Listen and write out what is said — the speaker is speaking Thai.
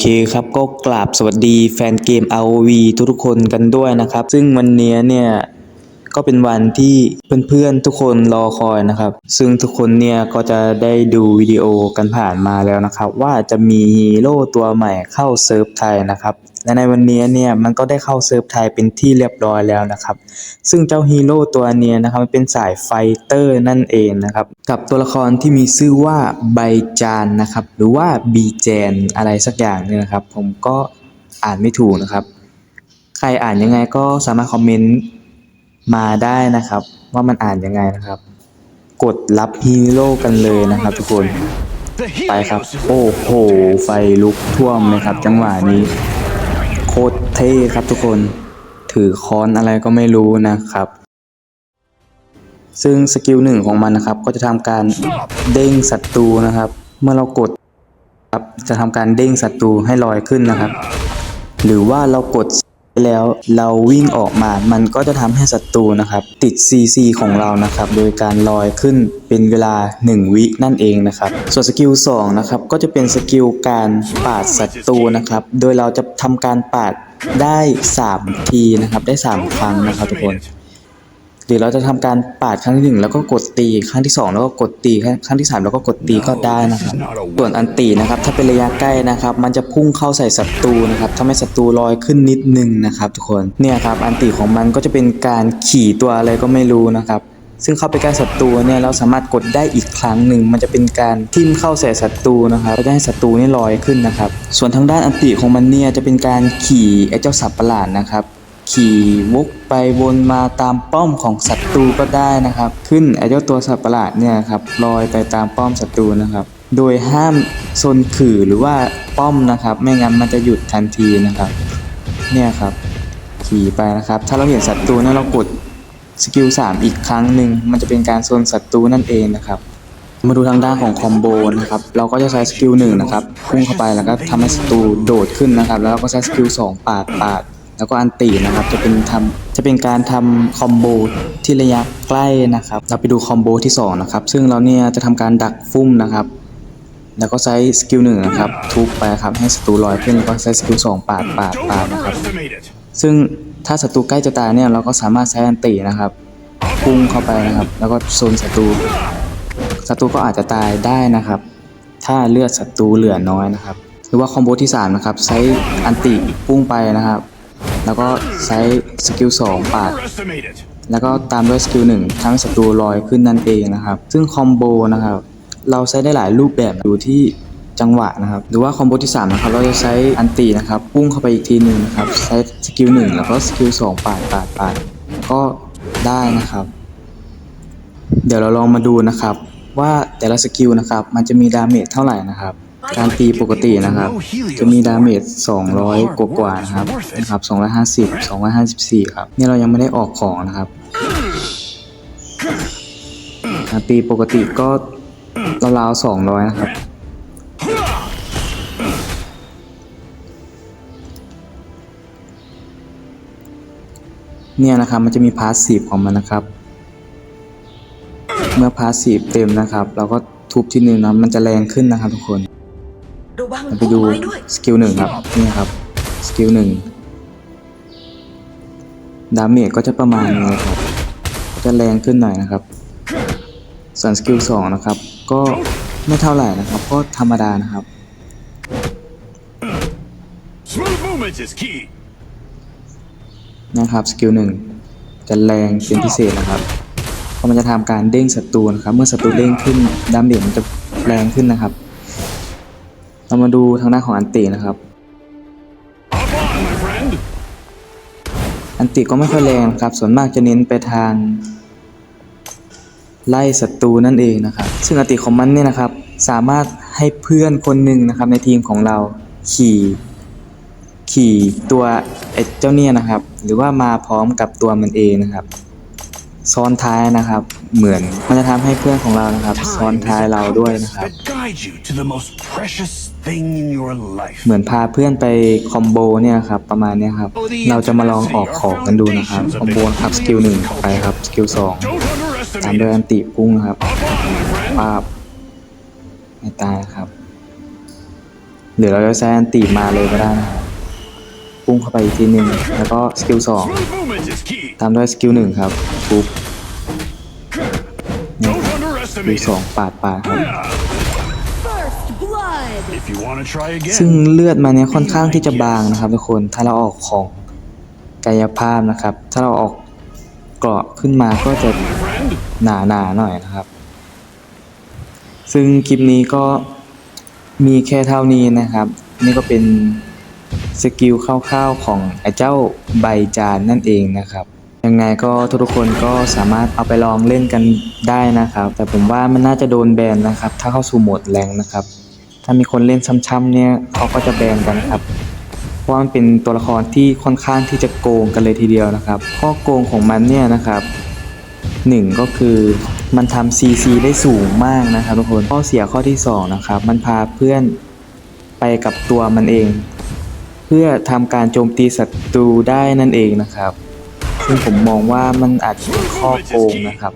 เคครับก็กราบสวัสดีแฟนเกม ROV ทุกๆคนกันด้วยนะครับ ซึ่งวันนี้เนี่ยก็เป็นวันที่เพื่อนๆทุกคนรอคอยนะครับ ซึ่งทุกคนเนี่ยก็จะได้ดูวิดีโอกันผ่านมาแล้วนะครับ ว่าจะมีฮีโร่ตัวใหม่เข้าเซิร์ฟไทยนะครับ และในวันนี้เนี่ยมันก็ได้เข้าเซิร์ฟไทยเป็นที่เรียบร้อยแล้วนะครับ ซึ่งเจ้าฮีโร่ตัวนี้นะครับมันเป็นสายไฟเตอร์นั่นเองนะครับ กับตัวละครที่มีชื่อว่าไบจานนะครับ หรือว่าบีแจนอะไรสักอย่างเนี่ยนะครับ ผมก็อ่านไม่ถูกนะครับ ใครอ่านยังไงก็สามารถคอมเมนต์มาได้นะครับ ว่ามันอ่านยังไงนะครับ กดรับฮีโร่กันเลยนะครับ ทุกคนไปครับ โอ้โห ไฟลุกท่วมเลยครับ จังหวะนี้ ตรเท่ครับทุกคน ถือค้อนอะไรก็ไม่รู้นะครับ ซึ่งสกิลหนึ่งของมันนะครับ ก็จะทำการเด้งศัตรูนะครับ เมื่อเรากดครับจะทำการเด้งศัตรูให้ลอยขึ้นนะครับ หรือว่าเรากด แล้วเราวิ่งออกมามันก็จะทำให้ศัตรูนะครับ ติด CC ของเรานะครับ โดยการลอยขึ้นเป็นเวลา 1 วินั่นเองนะครับ ส่วนสกิล2นะครับก็จะเป็นสกิลการปาดศัตรูนะครับ โดยเราจะทำการปาดได้ 3 ทีนะครับ ได้ 3 ครั้งนะครับทุกคน หรือเราจะทำการปาดครั้งที่หนึ่งแล้วก็กดตีครั้งที่สองแล้วก็กดตีครั้งที่สามแล้วก็กดตีก็ได้นะครับ ส่วนอันตีนะครับ ถ้าเป็นระยะใกล้นะครับ มันจะพุ่งเข้าใส่ศัตรูนะครับทำให้ศัตรูลอยขึ้นนิดนึงนะครับ ทุกคนเนี่ยครับอันตีของมันก็จะเป็นการขี่ตัวอะไรก็ไม่รู้นะครับซึ่งเข้าไปใกล้ศัตรูเนี่ยเราสามารถกดได้อีกครั้งหนึ่ง มันจะเป็นการทิ่มเข้าใส่ศัตรูนะครับแล้วจะให้ศัตรูนี่ลอยขึ้นนะครับ ส่วนทางด้านอันติของมันเนี่ยจะเป็นการขี่ไอ้เจ้าสัตว์ประหลาดนะครับ ขี่วกไปวนมาตามป้อมของศัตรูก็ได้นะครับ ขึ้นไอ้เจ้าตัวสัตว์ประหลาดเนี่ยครับลอยไปตามป้อมศัตรูนะครับ โดยห้ามโซนขื่อหรือว่าป้อมนะครับ ไม่งั้นมันจะหยุดทันทีนะครับ เนี่ยครับ ขี่ไปนะครับ ถ้าเราเห็นศัตรูเนี่ยเรากดสกิล3อีกครั้งหนึ่งมันจะเป็นการโซนศัตรูนั่นเองนะครับมาดูทางด้านของคอมโบนะครับ เราก็จะใช้สกิลหนึ่งนะครับ พุ่งเข้าไปแล้วก็ทำให้ศัตรูโดดขึ้นนะครับ แล้วเราก็ใช้สกิลสองปาดปาด แล้วก็อันตีนะครับจะเป็นทำจะเป็นการทำคอมโบที่ระยะใกล้นะครับ เราไปดูคอมโบที่สองนะครับซึ่งเราเนี่ยจะทำการดักฟุ่มนะครับ แล้วก็ใช้สกิลหนึ่งนะครับทุบไปครับให้ศัตรูลอยขึ้นแล้วก็ใช้สกิลสองปาดปาดปาดนะครับ ซึ่งถ้าศัตรูใกล้จะตายเนี่ยเราก็สามารถใช้อันตินะครับพุ่งเข้าไปนะครับ แล้วก็โซนศัตรูศัตรูก็อาจจะตายได้นะครับ ถ้าเลือดศัตรูเหลือน้อยนะครับ หรือว่าคอมโบที่3นะครับใช้อันติพุ่งไปนะครับ แล้วก็ใช้สกิล2ปาด แล้วก็ตามด้วยสกิลหนึ่งทำให้ศัตรูลอยขึ้นนั่นเองนะครับ ซึ่งคอมโบนะครับ เราใช้ได้หลายรูปแบบอยู่ที่จังหวะนะครับ หรือว่าคอมโบที่3นะครับ เราจะใช้อันตีนะครับพุ่งเข้าไปอีกทีหนึ่งนะครับ ใช้สกิลหนึ่งแล้วก็สกิลสองปาดปาดปาดก็ได้นะครับ เดี๋ยวเราลองมาดูนะครับ ว่าแต่ละสกิลนะครับ มันจะมีดาเมจเท่าไหร่นะครับ การตีปกตินะครับ จะมีดาเมจ 200 กว่ากว่าๆนะครับนะครับ 250 254 ครับ นี่เรายังไม่ได้ออกของนะครับการตีปกติก็ราวๆ200 นะครับ เนี่ยนะครับมันจะมีพาสซีฟของมันนะครับ เมื่อพาสซีฟเต็มนะครับ เราก็ทุบทีนึงนะมันจะแรงขึ้นนะครับทุกคน ระวังเราไปพุ่มดูไม้ด้วยสกิลหนึ่งครับนี่ครับสกิลหนึ่งดาเมจก็จะประมาณนี้ครับก็จะแรงขึ้นหน่อยนะครับ ส่วนสกิลสองนะครับ ก็ไม่เท่าไหร่นะครับ ก็ธรรมดานะครับ Smooth movement is key. นะครับสกิลหนึ่งจะแรงเป็นพิเศษนะครับเพราะมันจะทำการเด้งศัตรูนะครับ เมื่อศัตรูเด้งขึ้นดาเมจมันจะแรงขึ้นนะครับ เรามาดูทางด้านของอันตินะครับ อันติก็ไม่ค่อยแรงครับ ส่วนมากจะเน้นไปทาง ไล่ศัตรูนั่นเองนะครับ ซึ่งอันติของมันเนี่ยนะครับ สามารถให้เพื่อนคนหนึ่งนะครับในทีมของเราขี่ ขี่ตัวไอ้เจ้าเนี่ยนะครับ หรือว่ามาพร้อมกับตัวมันเองนะครับ ซ้อนท้ายนะครับ เหมือนมันจะทำให้เพื่อนของเรานะครับ ซ้อน Time is ท้าย a เราด้วยนะ compass ครับ that guides you to the most precious thing in your life. เหมือนพาเพื่อนไปคอมโบเนี่ยครับประมาณเนี้ยครับ เราจะมาลองออกของกันดูนะครับ คอมโบครับสกิลหนึ่งไปครับสกิลสอง Don't ตามด้วย underestimate อั it. นติพุ่งนะครับ Hop on, my friend. ปาบไม่ตายนะครับหรือเราจะใช้อันตีมาเลยก็ได้นะครับ พุ่งเข้าไปอีกทีหนึ่งแล้วก็สกิลสอง Smooth movement is key. ตามด้วยสกิลหนึ่งครับปุ๊บ Don't สกิล underestimate สอง it. ปาดปาดครับ First blood. If you want to try ซึ่ง again, เลือดมันเนี่ยค่อนข้างที่จะบางนะครับทุกคนถ้าเราออกของกายภาพนะครับ ถ้าเราออกเกราะขึ้นมาก็จะ my friend. หนาหนาๆหน่อยนะครับ ซึ่งคลิปนี้ก็มีแค่เท่านี้นะครับ นี่ก็เป็น สกิลคร่าวๆของไอ้เจ้าใบจานนั่นเองนะครับ ยังไงก็ทุกคนก็สามารถเอาไปลองเล่นกันได้นะครับ แต่ผมว่ามันน่าจะโดนแบนนะครับ ถ้าเข้าสู่โหมดแรงนะครับ ถ้ามีคนเล่นซ้ำๆเนี่ยเขาก็จะแบนกันครับเพราะมันเป็นตัวละครที่ค่อนข้างที่จะโกงกันเลยทีเดียวนะครับ ข้อโกงของมันเนี่ยนะครับหนึ่งก็คือมันทำ CC ได้สูงมากนะครับทุกคนข้อเสียข้อที่สองนะครับ มันพาเพื่อนไปกับตัวมันเอง เพื่อทำการโจมตีศัตรูได้นั่นเองนะครับ ซึ่งผมมองว่ามันอาจจะเป็นข้อโกงนะครับ